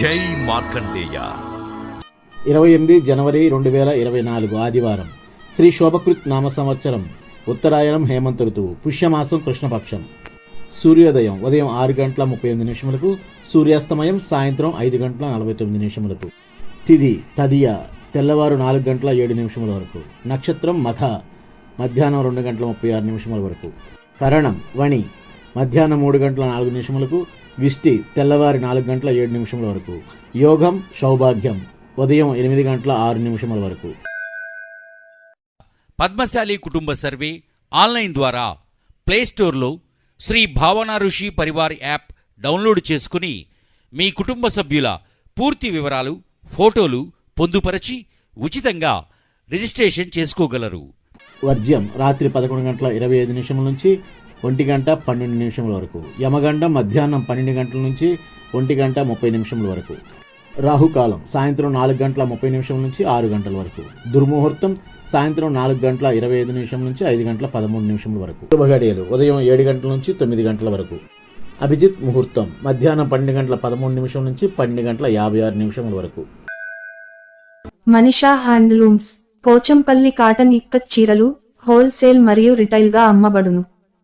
జై మార్కండేయ. ఇరవై ఎనిమిది జనవరి రెండు వేల ఇరవై నాలుగు ఆదివారం శ్రీ శోభకృత్ నామ సంవత్సరం ఉత్తరాయణం హేమంత ఋతువు పుష్యమాసం కృష్ణపక్షం. సూర్యోదయం ఉదయం ఆరు గంటల ముప్పై ఎనిమిది నిమిషములకు సూర్యాస్తమయం సాయంత్రం ఐదు గంటల నలభై తొమ్మిది నిమిషములకు. తిది తదియ తెల్లవారు నాలుగు గంటల ఏడు నిమిషముల వరకు. నక్షత్రం మఖ మధ్యాహ్నం రెండు గంటల ముప్పై ఆరు నిమిషముల వరకు. కరణం వణి మధ్యాహ్నం మూడు గంటల నాలుగు నిమిషములకు విష్టి తెల్లవారి నాలుగు గంటల ఏడు నిమిషముల వరకు. యోగం సౌభాగ్యం. ఉదయం ఎనిమిది గంటల ఆరు నిమిషముల వరకు. పద్మశాలి కుటుంబ సర్వే ఆన్లైన్ ద్వారా ప్లేస్టోర్లో శ్రీ భావన ఋషి పరివార్ యాప్ డౌన్లోడ్ చేసుకుని మీ కుటుంబ సభ్యుల పూర్తి వివరాలు ఫోటోలు పొందుపరచి ఉచితంగా రిజిస్ట్రేషన్ చేసుకోగలరు. వర్జ్యం రాత్రి పదకొండు గంటల ఇరవై ఐదు నిమిషముల నుంచి ఒంటి గంట పన్నెండు నిమిషముల వరకు. యమగండం మధ్యాహ్నం పన్నెండు గంటల నుంచి ఒంటి గంట ముప్పై నిమిషముల వరకు. రాహుకాలం సాయంత్రం నాలుగు గంటల ముప్పై నిమిషం నుంచి ఆరు గంటల వరకు. దుర్ముహూర్తం సాయంత్రం నాలుగు గంటల ఇరవై ఐదు నిమిషం నుంచి ఐదు గంటల పదమూడు నిమిషముల వరకు. శుభగడియలు ఉదయం ఏడు గంటల నుంచి తొమ్మిది గంటల వరకు. అభిజిత్ ముహూర్తం మధ్యాహ్నం పన్నెండు గంటల పదమూడు నిమిషం నుంచి పన్నెండు గంటల యాభై ఆరు నిమిషముల వరకు. మనిషా హ్యాండ్లూమ్స్. పోచంపల్లి కాటన్ ఇక్కత్ చీరలు హోల్సేల్ మరియు రిటైల్గా అమ్మబడును.